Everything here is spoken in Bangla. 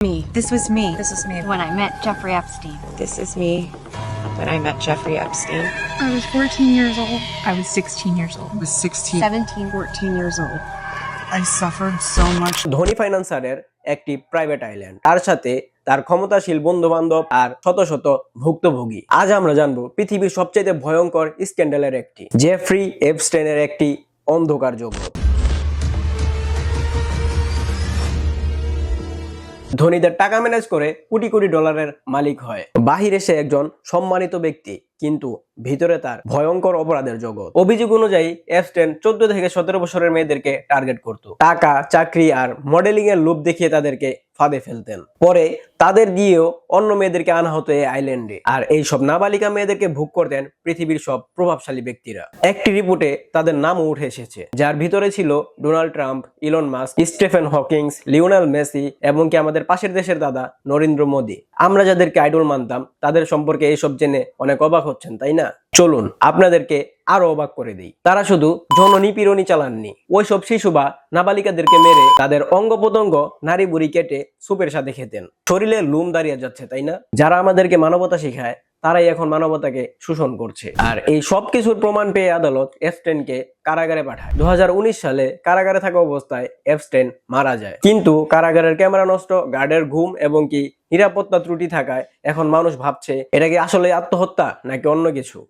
Me. This was me. This is me. when I met Jeffrey Epstein. This is me when I met Jeffrey Epstein. I was 14 years old. I was 16 years old. I was 16. 17. 14 years old. I suffered so much. ধনী ফাইন্যান্সারের একটি প্রাইভেট আইল্যান্ড তার সাথে তার ক্ষমতাশীল বন্ধু বান্ধব আর শত শত ভুক্তভোগী আজ আমরা জানব পৃথিবীর সবচেয়ে ভয়ঙ্কর স্ক্যান্ডালের একটি জেফ্রি এপস্টেনের একটি অন্ধকার জগৎ ধনীদের টাকা ম্যানেজ করে কোটি কোটি ডলারের মালিক হয়। বাহিরে সে একজন সম্মানিত ব্যক্তি, কিন্তু ভিতরে তার ভয়ঙ্কর অপরাধের জগৎ। অভিযোগ অনুযায়ী এফস্টেন চোদ্দ থেকে সতেরো বছরের মেয়েদেরকে টার্গেট করত। টাকা, চাকরি আর মডেলিং এর লোভ দেখিয়ে তাদেরকে ফাঁদে ফেলতেন। পরে তাদের দিয়েও অন্য মেয়েদেরকে আনা হতো এই আইল্যান্ডে। আর এই সব নাবালিকা মেয়েদেরকে ভোগ করতেন পৃথিবীর সব প্রভাবশালী ব্যক্তিরা। একটি রিপোর্টে তাদের নামও উঠে এসেছে, যার ভিতরে ছিল Donald Trump, Elon Musk, Stephen Hawkings, Lionel Messi এবং কি আমাদের পাশের দেশের দাদা নরেন্দ্র মোদী। আমরা যাদেরকে আইডল মানতাম, তাদের সম্পর্কে এইসব জেনে অনেক অবাক হচ্ছেন, তাই না? চলুন, আপনাদেরকে আরও অবাক করে দিই। তারা শুধু যৌন নিপীড়নই চালাননি ওই সব শিশু বা নাবালিকাদেরকে মেরে তাদের অঙ্গ প্রত্যঙ্গ নারী বুড়ি কেটে সুপের সাথে খেতেন। শরীরে লুম দাঁড়িয়ে যাচ্ছে, তাই না? যারা আমাদেরকে মানবতা শিখায়, তারাই এখন মানবতাকে শোষণ করছে। আর এই সব কিছুর প্রমাণ পেয়ে আদালত এফস্টেনকে কারাগারে পাঠায়। দু হাজার উনিশ সালে কারাগারে থাকা অবস্থায় এফস্টেন মারা যায়। কিন্তু কারাগারের ক্যামেরা নষ্ট, গার্ডের ঘুম এবং কি নিরাপত্তা ত্রুটি থাকায় এখন মানুষ ভাবছে, এটা কি আসলে আত্মহত্যা নাকি অন্য কিছু?